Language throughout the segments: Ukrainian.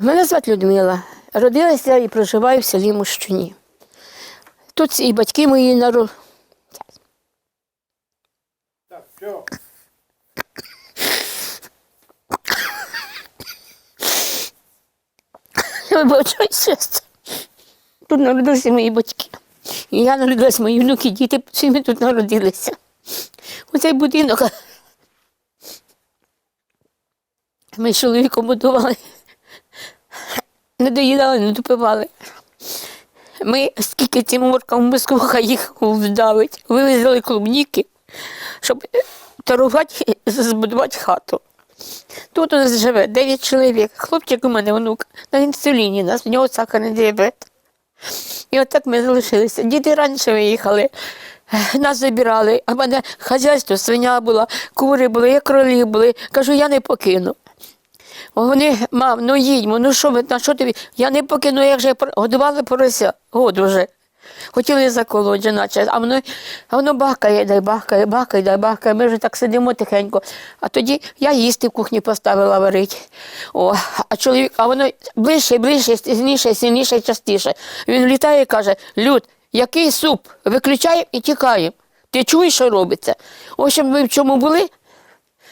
Мене звати Людмила. Родилася і проживаю в селі Мущуні. Тут і батьки мої народ. Так, все. Тут народилися мої батьки. І я народилася, мої внуки, діти всі ми тут народилися. Оцей будинок. Ми з чоловіком будували. Не доїдали, не допивали. Ми скільки цим моркам мискуха їх вдавить, вивезли клубніки, щоб торгувати, збудувати хату. Тут у нас живе 9 чоловік. Хлопчик у мене онук на інсуліні, нас в нього сахарний діабет. І отак ми залишилися. Діти раніше виїхали, нас забирали, а в мене хазяйство, свиня була, кури були, як кролі були. Кажу, я не покину. Вони, мам, ну їдьмо, ну що ви, на що тобі? Я не покину, як же годували порося, год уже. Хотіли заколоти, наче, а воно, а воно бахкає, дай бахкає, бахкає, дай бахкає. Ми вже так сидимо тихенько. А тоді я їсти в кухні поставила варити. О, а чоловік, а воно ближче, ближче, сильніше, сильніше, частіше. Він літає і каже: Люд, який суп? Виключаємо і тікаємо. Ти чуєш, що робиться? В общем, ви в чому були?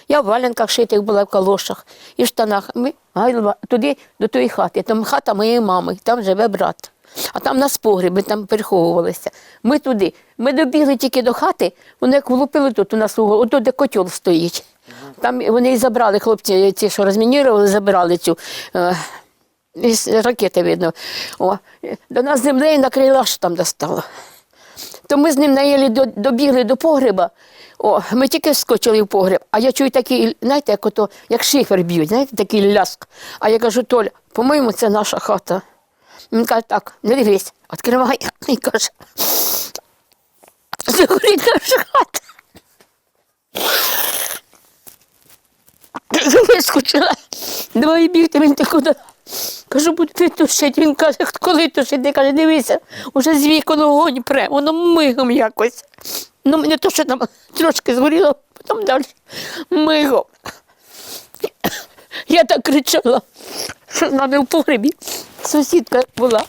Я в валенках шитих була в калошах і в штанах. Ми гайла туди, до тої хати. Там хата моєї мами, там живе брат. А там нас погріб, ми там переховувалися. Ми туди. Ми добігли тільки до хати, вони як влупили тут у нас угол, отут, де котел стоїть. Там вони і забрали хлопці, ці, що розмінірували, забирали цю. Е, ракети видно. О, до нас землею накрила, що там достало. То ми з ним наїли до, добігли до погреба. О, ми тільки вскочили в погреб, а я чую такий, знаєте, як ото, як шифер б'ють, знаєте, такий ляск. А я кажу, Толя, по-моєму, це наша хата. Він каже, так, не дивись, відкривай і каже. Це наша хата. Вискочила. Давай бігти, він ти куди? Кажу, будете тушити. Він каже, коли тушити? Каже, дивися, уже з вікон огонь пре, воно мигом якось. Ну, мені то, що там трошки згоріло, потім далі мигом. Я так кричала, що з нами в погребі. Сусідка була.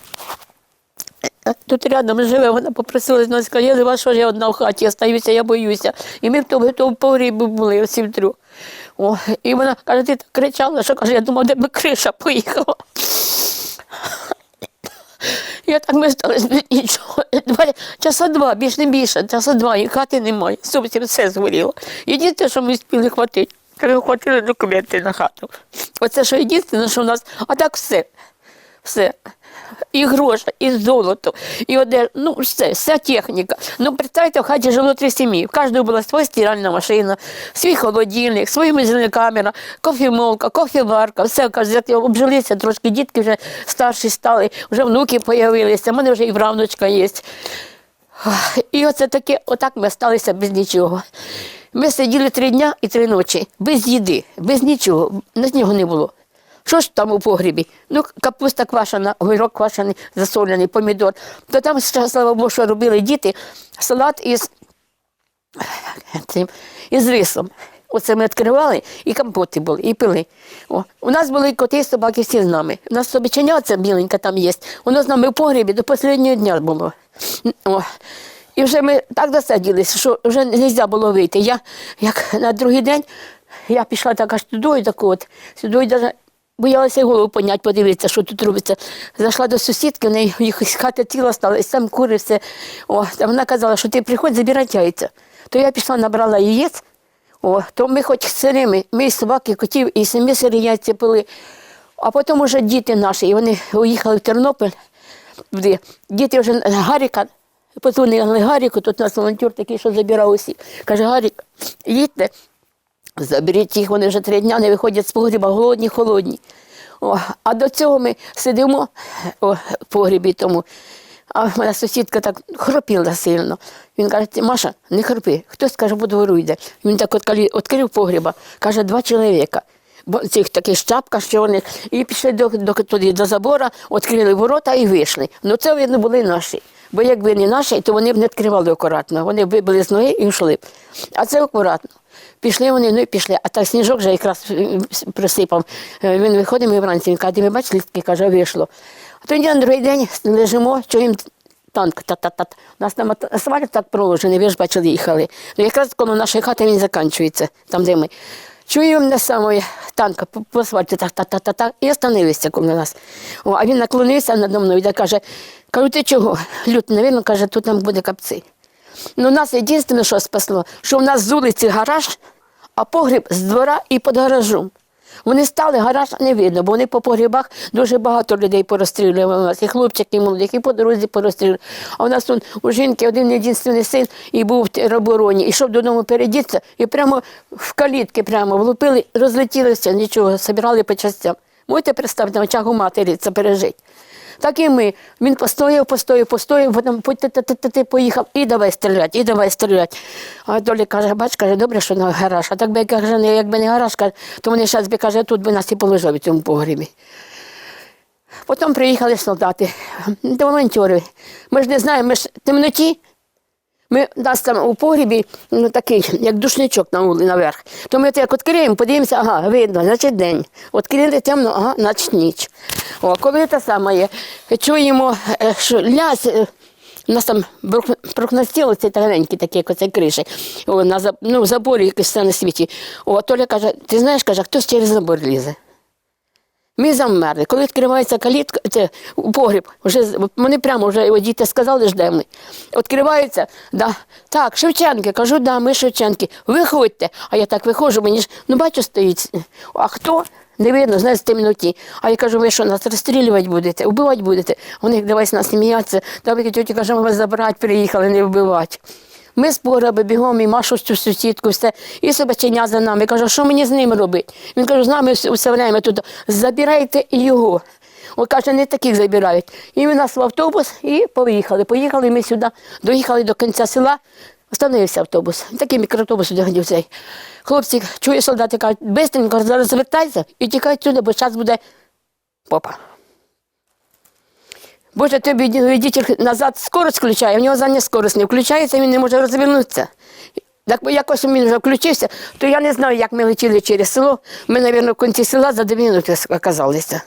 Тут рядом живе, вона попросила з нас, каже, я що я одна в хаті остаюся, я боюся. І ми в тому, в тому погрібі були всі втрьох. О, і вона каже, ти так кричала, що каже, я думав, де би криша поїхала. Я так ми без нічого. Два, часа два, більш не більше, часа два, і хати немає. Зовсім все згоріло. Єдине, що ми спіли хватити, хватили документи на хату. Оце що єдине, що в нас, а так все. Все. І гроші, і золото, і одежа, ну все, вся техніка. Ну, представте, в хаті жило три сім'ї. В кожної була своя стиральна машина, свій холодильник, своя мізельна камера, кофемолка, кофеварка, все обжилися трошки, дітки вже старші стали, вже внуки з'явилися, в мене вже і правнучка є. І оце таке, отак ми залишилися без нічого. Ми сиділи три дня і три ночі, без їди, без нічого, на нього не було. Що ж там у погрібі? Ну, капуста квашена, огірок квашений, засолений, помідор. То там, слава Богу, що робили діти, салат із, із рисом. Оце ми відкривали, і компоти були, і пили. О, у нас були коти і собаки всі з нами. У нас собаченя це біленька там є. Воно з нами в погрібі до останнього дня було. О. І вже ми так досадилися, що вже не можна було вийти. Я, як на другий день, я пішла так аж так от, сюди навіть боялася голову підняти, подивитися, що тут робиться. Зайшла до сусідки, в неї їх з хати стала, і сам кури все. О, та вона казала, що ти приходь, забирай яйця. То я пішла, набрала яєць, о, то ми хоч сирими, ми і собаки, і котів, і самі сири яйця пили. А потім вже діти наші, і вони уїхали в Тернопіль. Діти вже Гаріка, подзвонили Гаріку, тут у нас волонтер такий, що забирав усі. Каже, Гарік, їдьте, заберіть їх, вони вже три дні не виходять з погріба, голодні, холодні. О, а до цього ми сидимо о, в погрібі тому. А моя сусідка так хропіла сильно. Він каже, Маша, не хропи. Хтось каже, по двору йде. Він так відкрив, погріба, каже, два чоловіка. Бо цих таких шапка чорних, і пішли до, до, туди, до забора, відкрили ворота і вийшли. Ну це, видно, були наші. Бо якби не наші, то вони б не відкривали акуратно. Вони б вибили з ноги і йшли. б. А це акуратно. Пішли вони, ну і пішли. А так сніжок вже якраз е, присипав. Е, Він виходить ми вранці, він каже, «Ти ви бачили, таке каже, вийшло. А тоді на другий день лежимо, чуємо танк, та-та-та. У нас там асфальт так проложений, ви ж бачили, їхали. Ну якраз коло нашої хати він закінчується, там де ми. Чуємо на самої танка по, асфальту, так, та та та та і остановився коло нас. О, а він наклонився надо мною і каже, кажу, ти чого? Люд, навірно, каже, тут нам буде капці. Ну, нас єдине, що спасло, що в нас з вулиці гараж, а погріб з двора і під гаражом. Вони стали, гараж не видно, бо вони по погрібах дуже багато людей порозстрілювали у нас, і хлопчики, і молоді, і по дорозі порозстрілювали. А у нас тут у жінки один єдиний син і був в теробороні, і йшов додому передіться, і прямо в калітки прямо влупили, розлетілися, нічого, собирали по частям. Можете представити, на очах у матері це пережити. Так і ми. Він постояв, постояв, постояв, потім поїхав і давай стріляти, і давай стріляти. А Долі каже, бач, каже, добре, що на гараж. А так би каже, не- якби не гараж, каже, то вони зараз би каже, тут би нас і положили в цьому погрібі. Потім приїхали солдати, волонтери. Ми ж не знаємо, ми ж в темноті. Ми нас там у погрібі, ну такий, як душничок на вулиці наверх. То ми так відкриємо, подивимося, ага, видно, значить день. Відкрили темно, ага, значить ніч. О, коли те саме є, чуємо, е, що лясь, е, у нас там прокнастіло цей тоненький такий, оцей криші, о, на ну, заборі якийсь на світі. О, Толя каже, ти знаєш, каже, хтось через забор лізе. Ми замерли. Коли відкривається калітка, це погріб, вже вони прямо вже діти сказали, ждемо. ми. Відкриваються, да. так, Шевченки, кажу, да, ми Шевченки, виходьте. А я так виходжу, мені ж, ну бачу, стоїть. А хто? Не видно, знаєте, темноті. А я кажу, ви що, нас розстрілювати будете, вбивати будете? Вони давай нас сміятися. Та тьоті каже, ми вас забирати приїхали, не вбивати. Ми з погреба бігом і Машу цю сусідку, все, і собаченя за нами. Кажу, що мені з ним робити? Він каже, з нами все время тут. Забирайте його. Він каже, не таких забирають. І він нас в автобус і поїхали. Поїхали ми сюди, доїхали до кінця села, остановився автобус. Такий мікроавтобус сюди цей. Хлопці, чує солдати, кажуть, бистренько зараз звертайся і тікай сюди, бо зараз буде попа. Боже, тобі водитель назад скорость включає, в нього задня скорость не включається, він не може розвернутися. Так якось він вже включився, то я не знаю, як ми летіли через село. Ми, мабуть, в кінці села за дві минути оказалися.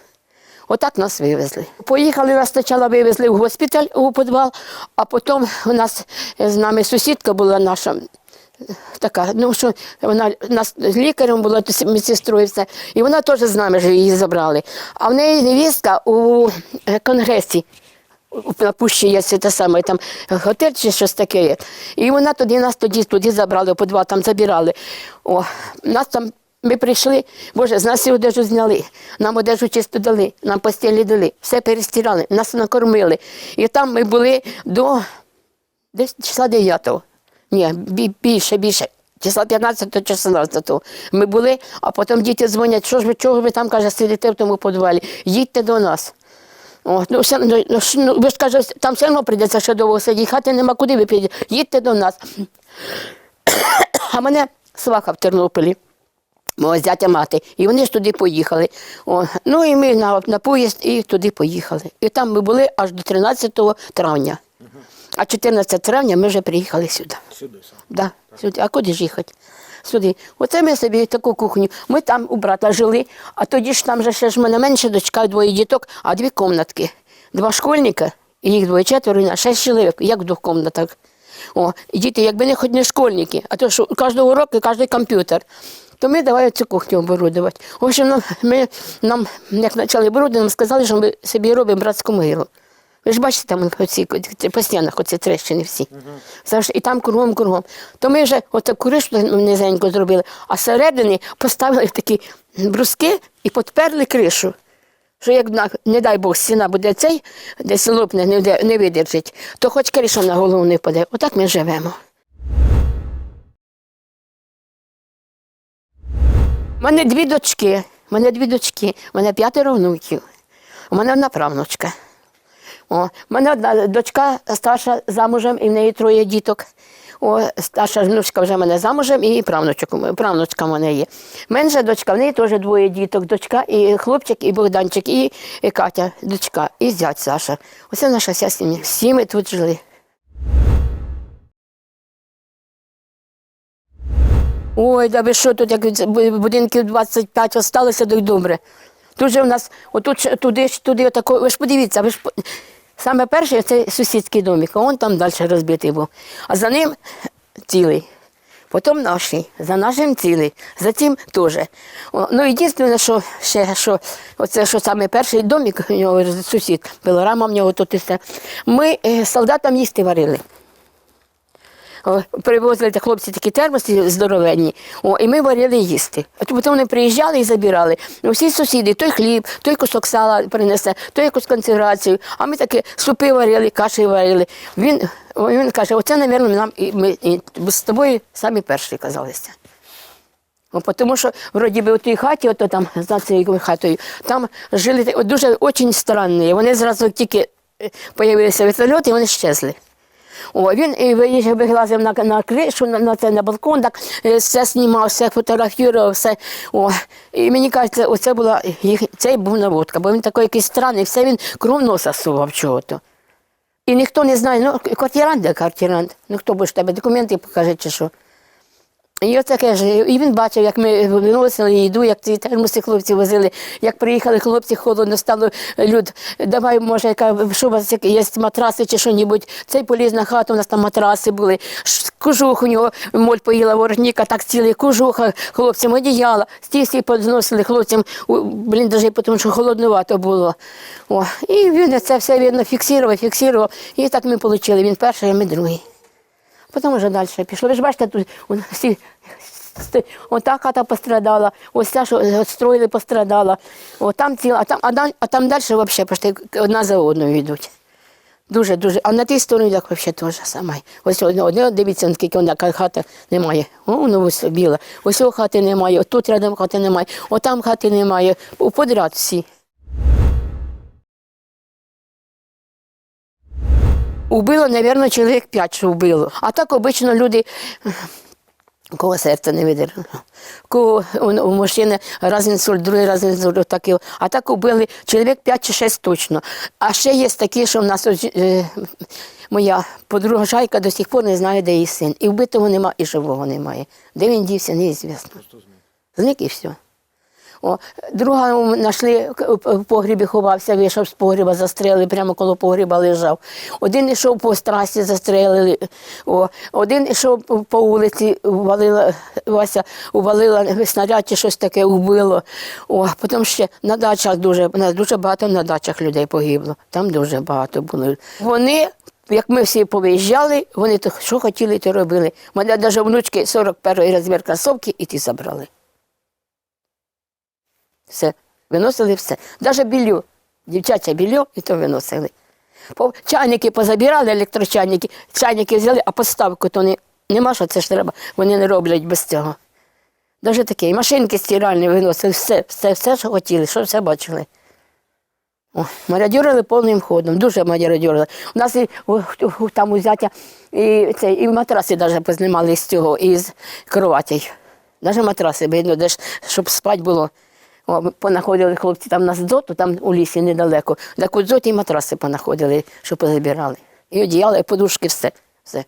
Отак нас вивезли. Поїхали, нас спочатку вивезли в госпіталь у підвал, а потім у нас з нами сусідка була наша. Така, ну що вона нас лікарем була медсестрою, все, і вона теж з нами ж її забрали. А в неї невістка у е, конгресі на пущі є те саме, там готель чи щось таке є. І вона тоді нас тоді туди забрали, по два там забирали. О, нас там. Ми прийшли, Боже, з нас і одежу зняли, нам одежу чисто дали, нам постілі дали, все перестирали, нас накормили. І там ми були до десь числа 9-го. Ні, більше, більше. Числа 15 чи 16 Ми були, а потім діти дзвонять, що ж ви, чого ви там, каже, сидите в тому підвалі, їдьте до нас. О, ну, все, ну, ну, ну, ви ж каже, там все одно прийдеться ще довго сидіти, хати нема куди ви підете, їдьте до нас. А мене сваха в Тернополі. Мого зятя мати. І вони ж туди поїхали. О, ну і ми на, на поїзд і туди поїхали. І там ми були аж до 13 травня. А 14 травня ми вже приїхали сюди. Сюди сам. Да, сюди. А куди ж їхати? Сюди. Оце ми собі таку кухню. Ми там у брата жили, а тоді ж там же ще ж мене менше дочка, двоє діток, а дві комнатки. Два школьника, і їх двоє четверо, і на шість чоловік, як в двох комнатах. О, і діти, якби не хоч не школьники, а то що кожного уроку кожен комп'ютер. То ми давай цю кухню оборудувати. В общем, ми, нам, як почали оборудувати, нам сказали, що ми собі робимо братську могилу. Ви ж бачите, там оці, по стінах оці трещини всі. Завжди, і там кругом, кругом. То ми вже оцю кришу низенько зробили, а всередині поставили такі бруски і підперли кришу. Що як, не дай Бог, стіна буде цей, десь лопне, не, не видержить, то хоч криша на голову не впаде. Отак ми живемо. У мене дві дочки, у мене дві дочки, у мене п'ятеро внуків, у мене одна правнучка. О, мене одна дочка старша замужем, і в неї троє діток. О, старша внучка вже в мене замужем, і правнучок, правнучка в мене є. Менша дочка, в неї теж двоє діток. Дочка, і хлопчик, і Богданчик, і, і Катя, дочка, і зять Саша. Оце наша вся сім'я. Всі ми тут жили. Ой, да ви що тут, як будинків 25 осталося, так добре. Тут же у нас, отут, туди, туди, отако, ви ж подивіться, ви ж саме перший це сусідський домик, а он там далі розбитий був. А за ним цілий. Потім наші, за нашим цілий, за тим теж. Ну, єдине, що ще, що оце, що саме перший домик, у нього сусід, пилорама в нього тут і все. Ми е, солдатам їсти варили. Привозили хлопці такі термоси здоровенні, о, і ми варили їсти. А вони приїжджали і забирали. Ну, всі сусіди, той хліб, той кусок сала принесе, той якусь концентрацію. А ми такі супи варили, каші варили. Він, він каже, оце, мабуть, нам і ми і з тобою самі перші казалися. Ну, тому що вроді би у тій хаті, ото там за цією хатою, там жили дуже дуже странні. Вони зразу тільки е, появилися вертольоти, і вони щезли. О, він і виїжджав, вилазив на, на кришу, на, на, на балкон, так е, все знімав, все фотографував, все. О. І мені кажеться, оце була їх, цей був наводка, бо він такий якийсь странний, все він кров носа сував чого-то. І ніхто не знає, ну, квартирант де квартирант, ну хто буде тебе документи покаже чи що. І отаке ж, і він бачив, як ми виносили їду, як ці термоси хлопці возили. Як приїхали хлопці, холодно стало люд. Давай, може, яка що у вас є матраси чи що-небудь. Цей поліз на хату, у нас там матраси були. Кожух у нього моль поїла ворожніка, так цілий кожуха хлопцям одіяла. Стій всі позносили хлопцям, у, блін, даже тому що холоднувато було. О, і він це все видно фіксував, фіксував. І так ми отримали. Він перший, а ми другий. Потім вже далі пішло. Ви ж бачите, тут всі ота хата пострадала, ось ця, що строїли, пострадала. О, там ціла, а там, а, далі- а там далі взагалі почти одна за одною йдуть. Дуже, дуже. А на тій стороні так взагалі теж саме. Ось одне, дивіться, наскільки вона хата немає. О, воно ось біла. Ось хати немає, тут рядом хати немає, отам хати немає. У Подряд всі. Убило, мабуть, чоловік п'ять, що вбило. А так обично люди. Кого серце не видержало. Кого у, мужчини раз інсульт, другий раз інсульт, так і- а так убили чоловік 5 чи 6 точно. А ще є такі, що в нас е, моя подруга Шайка до сих пор не знає, де її син. І вбитого нема, і живого немає. Де він дівся, неізвісно. Зник і все. О, друга знайшли в погрібі ховався, вийшов з погріба, застрелили, прямо коло погріба лежав. Один йшов по трасі, застрелили. О, один йшов по- вулиці, увалила, Вася увалила снаряд чи щось таке вбило. О, потім ще на дачах дуже, дуже багато на дачах людей погибло. Там дуже багато було. Вони. Як ми всі повиїжджали, вони то що хотіли, то робили. У мене навіть внучки 41 розмір кросовки і ті забрали. Все. Виносили все. Навіть білю. Дівчаче білю і то виносили. Чайники позабирали, електрочайники, чайники взяли, а поставку то не, нема, що це ж треба. Вони не роблять без цього. Навіть таке. І машинки стиральні виносили, все, все, все, що хотіли, що все бачили. О, мародьорили повним ходом, дуже мародьорили. У нас і о, там узяття, і, це, і матраси навіть познімали з цього, із кроватей. Навіть матраси, видно, де ж, щоб спати було. О, понаходили хлопці там на дзоту, там у лісі недалеко. Так у дзоті і матраси понаходили, що позабирали. І одіяла, і подушки, все. все.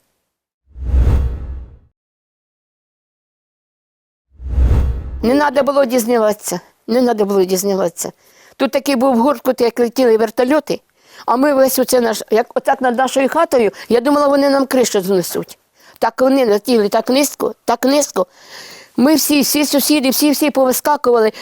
Не треба було дізнаватися. Не треба було дізнаватися. Тут такий був гурткут, як летіли вертольоти, а ми весь оце наш, як отак над нашою хатою, я думала, вони нам кришу знесуть. Так вони летіли так низько, так низько. Ми всі, всі сусіди, всі всі повискакували,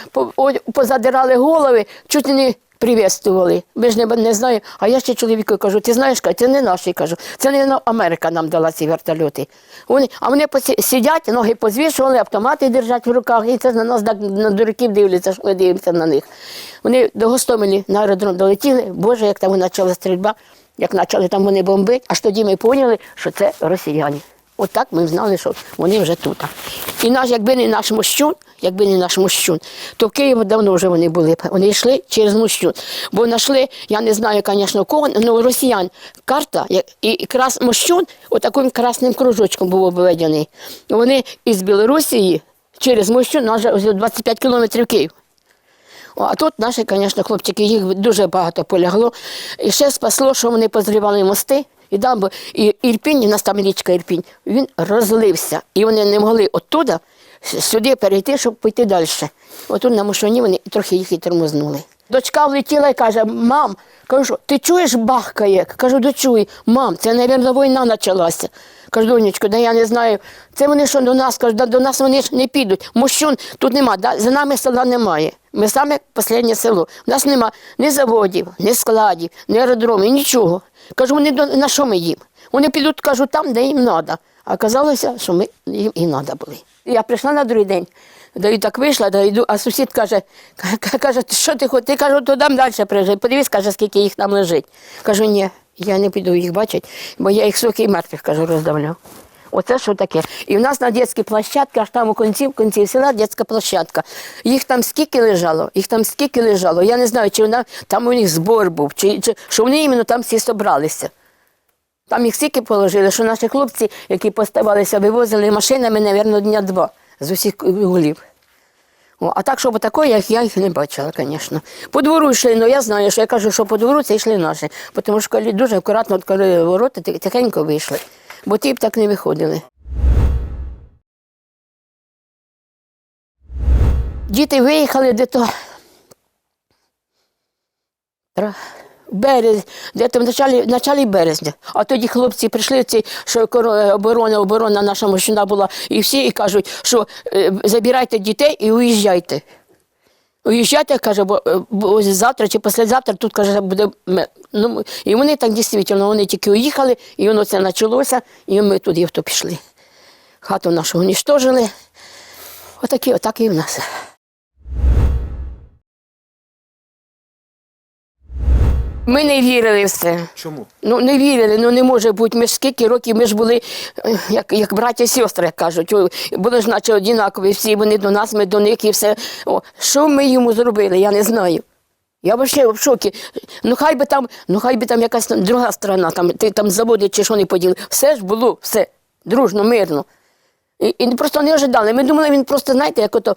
позадирали голови, чуть не привітствували. Ви ж не, не знаю. А я ще чоловіку кажу, ти знаєш, це не наші кажу. Це не Америка нам дала ці вертольоти. Вони, а вони сидять, ноги позвішували, автомати держать в руках, і це на нас так на дураків дивляться, що ми дивимося на них. Вони до Гостомелі на аеродром долетіли, Боже, як там почала стрільба, як почали там вони бомбити, аж тоді ми поняли, що це росіяни. От ми знали, що вони вже тут. І наш, якби не наш мощун, якби не наш мощун, то в Києві давно вже вони були. Вони йшли через мощун. Бо знайшли, я не знаю, звісно, кого, але росіян карта і крас мощун отаким красним кружочком був обведений. Вони із Білорусі через мощун, нас же 25 кілометрів Київ. А тут наші, звісно, хлопчики, їх дуже багато полягло. І ще спасло, що вони позривали мости. І дамби, і Ірпінь, у нас там річка Ірпінь, він розлився. І вони не могли оттуда сюди перейти, щоб піти далі. Отут на Мушоні вони трохи їх і тормознули. Дочка влетіла і каже: мам, кажу, що, ти чуєш бахкає? Кажу, дочуй, мам, це, мабуть, війна почалася. Кажу, донечко, да я не знаю. Це вони що до нас кажуть, да до нас вони ж не підуть. Мощун тут нема, да, за нами села немає. Ми саме останнє село. У нас нема ні заводів, ні складів, ні аеродромів, нічого. Кажу, вони на що ми їм? Вони підуть, кажу, там, де їм треба. А казалося, що ми їм і треба були. Я прийшла на другий день. Да і так вийшла, да йду, а сусід каже, каже, що ти хочеш? Ти кажу, то дам далі приїжджай. Подивись, каже, скільки їх там лежить. Кажу, ні, я не піду їх бачити, бо я їх сухих і мертвих, кажу, роздавляв. Оце що таке. І в нас на дитячій площадці, аж там у кінці, в кінці села дитяча площадка. Їх там скільки лежало, їх там скільки лежало. Я не знаю, чи вона, там у них збор був, чи, чи що вони іменно там всі собралися. Там їх стільки положили, що наші хлопці, які поставалися, вивозили машинами, мабуть, дня два з усіх голів. О, а так, щоб такое, я, їх- я їх не бачила, звісно. По двору йшли, ну я знаю, що я кажу, що по двору це йшли наші. Тому що коли дуже акуратно відкрили ворота, ти- тихенько вийшли. Бо ті б так не виходили. Діти виїхали де-то Тра- в березні, де там в началі, в началі березня. А тоді хлопці прийшли, ці, що оборона, оборона наша мужчина була, і всі і кажуть, що е, забирайте дітей і уїжджайте. Уїжджайте, каже, бо, е, бо завтра чи післязавтра тут каже, буде. Ну, і вони так дійсно, вони тільки уїхали, і воно це почалося, і ми туди пішли. Хату нашу уніштожили. Отакі, отак в нас. Ми не вірили в це. Чому? Ну не вірили, ну не може бути. Ми ж скільки років ми ж були е, як, як браття і сестри, як кажуть. Були ж наче однакові всі, вони до нас, ми до них і все. О, що ми йому зробили, я не знаю. Я взагалі в шокі. Ну хай би там, ну хай би там якась там друга сторона, там, ти там заводи чи що не поділи. Все ж було, все, дружно, мирно. І, просто не ожидали. Ми думали, він просто, знаєте, як ото,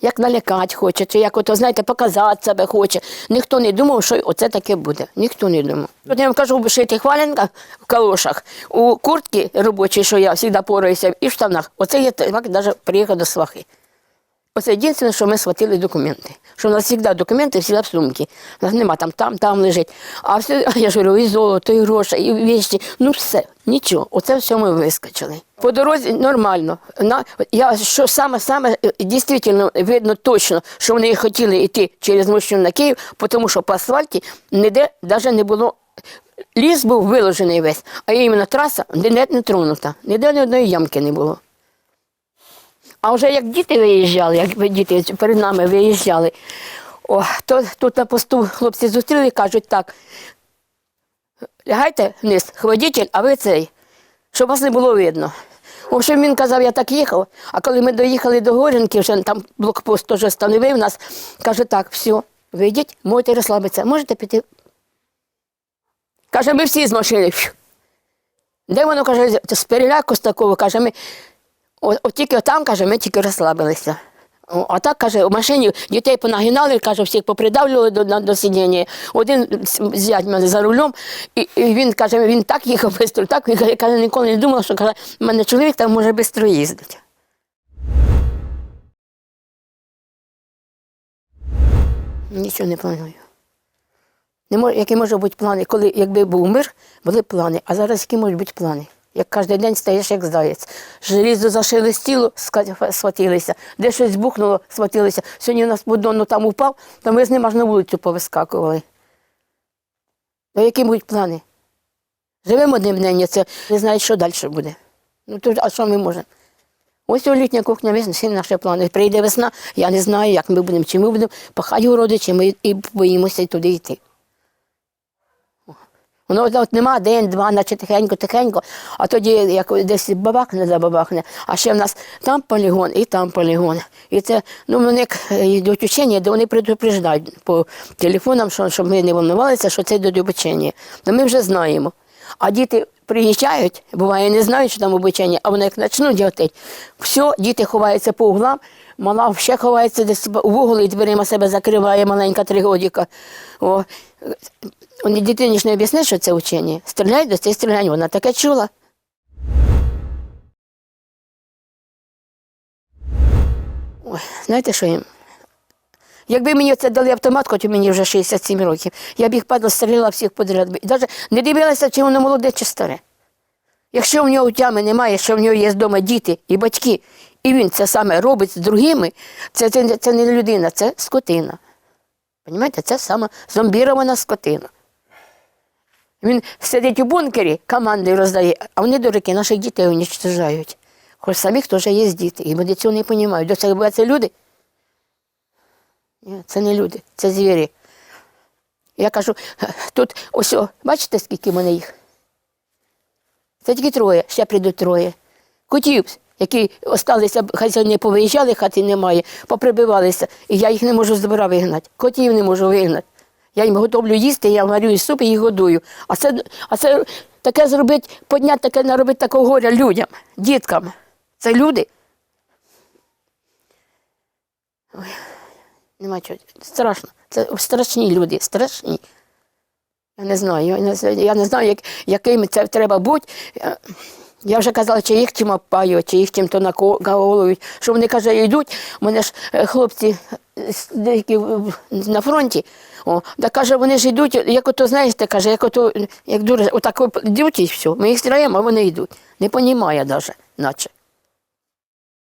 як налякати хоче, чи як ото, знаєте, показати себе хоче. Ніхто не думав, що оце таке буде. Ніхто не думав. От я вам кажу, в шитих валенках, в калошах, у куртці робочій, що я завжди пораюся, і в штанах. Оце я так навіть приїхав до свахи. Оце єдине, що ми схватили документи. Що у нас завжди документи, завжди в сумці. У нас нема там, там, там лежить. А все, я ж говорю, і золото, і гроші, і вещі. Ну все, нічого. Оце все ми вискочили. По дорозі нормально. На, я, що саме, саме, е, дійсно видно точно, що вони хотіли йти через мощину на Київ, тому що по асфальті ніде навіть не було. Ліс був виложений весь, а іменно траса ніде не тронута, ніде ні одної ямки не було. А вже як діти виїжджали, як діти перед нами виїжджали, о, то тут на посту хлопці зустріли і кажуть так. Лягайте вниз, водитель, а ви цей, щоб вас не було видно. В общем, він казав, я так їхав, а коли ми доїхали до Горінки, вже там блокпост теж встановив нас, каже, так, все, вийдіть, можете розслабитися, можете піти. Каже, ми всі з машини. Де воно каже, з переляку з такого, каже, ми О, от тільки там, каже, ми тільки розслабилися. А так, каже, у машині дітей понагинали, каже, всіх попридавлювали до, на- до сидіння. Один зять мене за рулем, і, і він каже, він так їхав швидко, так, він каже, ніколи не думав, що каже, в мене чоловік там може швидко їздити. Нічого не планую. Не може, які можуть бути плани, коли якби був мир, були плани, а зараз які можуть бути плани? Як кожен день стаєш як заяць. Желізо зашелестіло, ска- схватилися, де щось бухнуло, схватилися. Сьогодні у нас будонно там упав, то ми з ним аж на вулицю повискакували. Ну, які будуть плани? Живемо одним днем, це не знають, що далі буде. Ну, то, а що ми можемо? Ось у літня кухня, весна, всі наші плани. Прийде весна, я не знаю, як ми будемо, чи ми будемо пахати городи, чи ми і боїмося туди йти. Воно от, нема день-два, наче тихенько, тихенько, а тоді як десь бабахне за бабахне, а ще в нас там полігон і там полігон. І це, ну вони йдуть учення, де вони предупреждають по телефонам, що, щоб ми не волнувалися, що це йдуть обучення. Ну ми вже знаємо. А діти приїжджають, буває, не знають, що там обучення, а вони як почнуть діотить, все, діти ховаються по углам, мала ще ховається десь в угол і дверима себе закриває маленька тригодіка. О, вони дитині ж не об'яснять, що це учення. Стріляють до цих стрілянь, вона таке чула. знаєте, що їм? Якби мені це дали автомат, хоч мені вже 67 років, я б їх падла стріляла всіх подряд. Навіть не дивилася, чи воно молоде, чи старе. Якщо в нього тями немає, що в нього є вдома діти і батьки, і він це саме робить з другими, це, це, це не людина, це скотина. Понімаєте, це саме зомбірована скотина. Він сидить у бункері, команди роздає, а вони дураки наших дітей уничтожають. Хоч самих теж є діти, і вони цього не розуміють. До цього це люди? Ні, це не люди, це звірі. Я кажу, тут ось, бачите, скільки в мене їх? Це тільки троє, ще прийдуть троє. Котів, які осталися, хазяїни повиїжджали, хати немає, поприбивалися, і я їх не можу з двора вигнати. Котів не можу вигнати. Я їм готовлю їсти, я варю і суп і їх годую. А це, а це таке зробити, подняти таке, наробити такого горя людям, діткам. Це люди. Ой, нема чого. Страшно. Це страшні люди, страшні. Я не знаю, я не, я не знаю, як, яким це треба бути. Я- вже казала, чи їх чим опаюють, чи їх чим-то наголовують. Що вони каже, йдуть. У мене ж е, хлопці е, деякі на фронті. О, да каже, вони ж йдуть, як ото, знаєте, каже, як ото, як дуже, отак йдуть і все. Ми їх стріляємо, а вони йдуть. Не понімає навіть, наче.